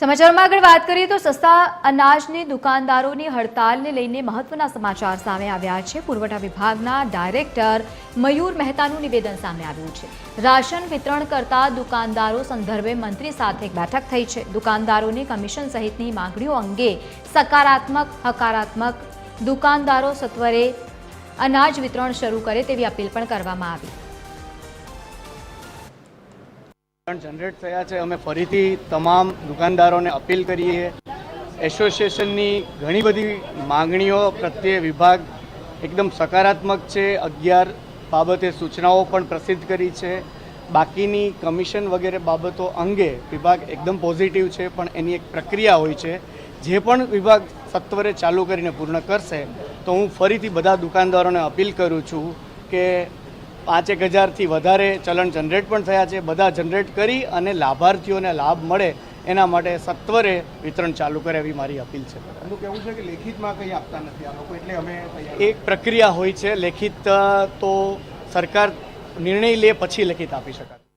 સમાચારમાં આગળ વાત કરીએ તો સસ્તા અનાજની દુકાનદારોની હડતાલને લઈને મહત્વના સમાચાર સામે આવ્યા છે. પુરવઠા વિભાગના ડાયરેક્ટર મયુર મહેતાનું નિવેદન સામે આવ્યું છે. રાશન વિતરણ કરતા દુકાનદારો સંદર્ભે મંત્રી સાથે એક બેઠક થઈ છે. દુકાનદારોની કમિશન સહિતની માંગણીઓ અંગે સકારાત્મક, હકારાત્મક દુકાનદારો સત્વરે અનાજ વિતરણ શરૂ કરે તેવી અપીલ પણ કરવામાં આવી. જનરેટ થયા છે. અમે ફરીથી તમામ દુકાનદારોને અપીલ કરીએ. એસોસિએશનની ઘણી બધી માંગણીઓ પ્રત્યે વિભાગ એકદમ સકારાત્મક છે. અગિયાર બાબતે સૂચનાઓ પણ પ્રસિદ્ધ કરી છે. બાકીની કમિશન વગેરે બાબતો અંગે વિભાગ એકદમ પોઝિટિવ છે, પણ એની એક પ્રક્રિયા હોય છે. જે પણ વિભાગ સત્વરે ચાલુ કરીને પૂર્ણ કરશે, તો હું ફરીથી બધા દુકાનદારોને અપીલ કરું છું કે પાંચેક હજારથી વધારે ચલણ જનરેટ પણ થયા છે. બધા જનરેટ કરી અને લાભાર્થીઓને લાભ મળે એના માટે સત્વરે વિતરણ ચાલુ કરે એવી મારી અપીલ છે. કેવું કહેવું છે કે લેખિતમાં કંઈ આપતા નથી આ લોકો એટલે અમે એક પ્રક્રિયા હોય છે લેખિત તો સરકાર નિર્ણય લે પછી લેખિત આપી શકાય.